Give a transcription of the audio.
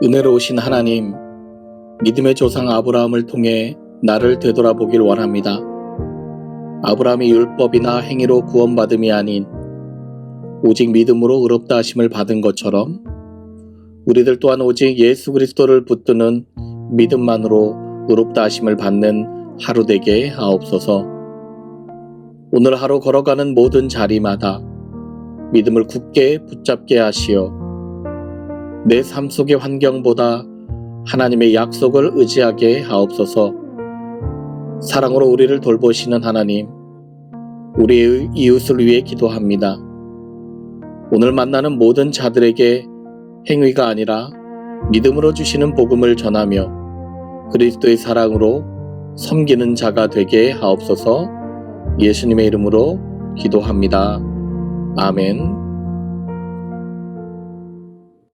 은혜로우신 하나님, 믿음의 조상 아브라함을 통해 나를 되돌아보길 원합니다. 아브라함이 율법이나 행위로 구원받음이 아닌 오직 믿음으로 의롭다 하심을 받은 것처럼 우리들 또한 오직 예수 그리스도를 붙드는 믿음만으로 의롭다 하심을 받는 하루 되게 하옵소서. 오늘 하루 걸어가는 모든 자리마다 믿음을 굳게 붙잡게 하시어 내 삶 속의 환경보다 하나님의 약속을 의지하게 하옵소서. 사랑으로 우리를 돌보시는 하나님, 우리의 이웃을 위해 기도합니다. 오늘 만나는 모든 자들에게 행위가 아니라 믿음으로 주시는 복음을 전하며 그리스도의 사랑으로 섬기는 자가 되게 하옵소서 예수님의 이름으로 기도합니다. 아멘.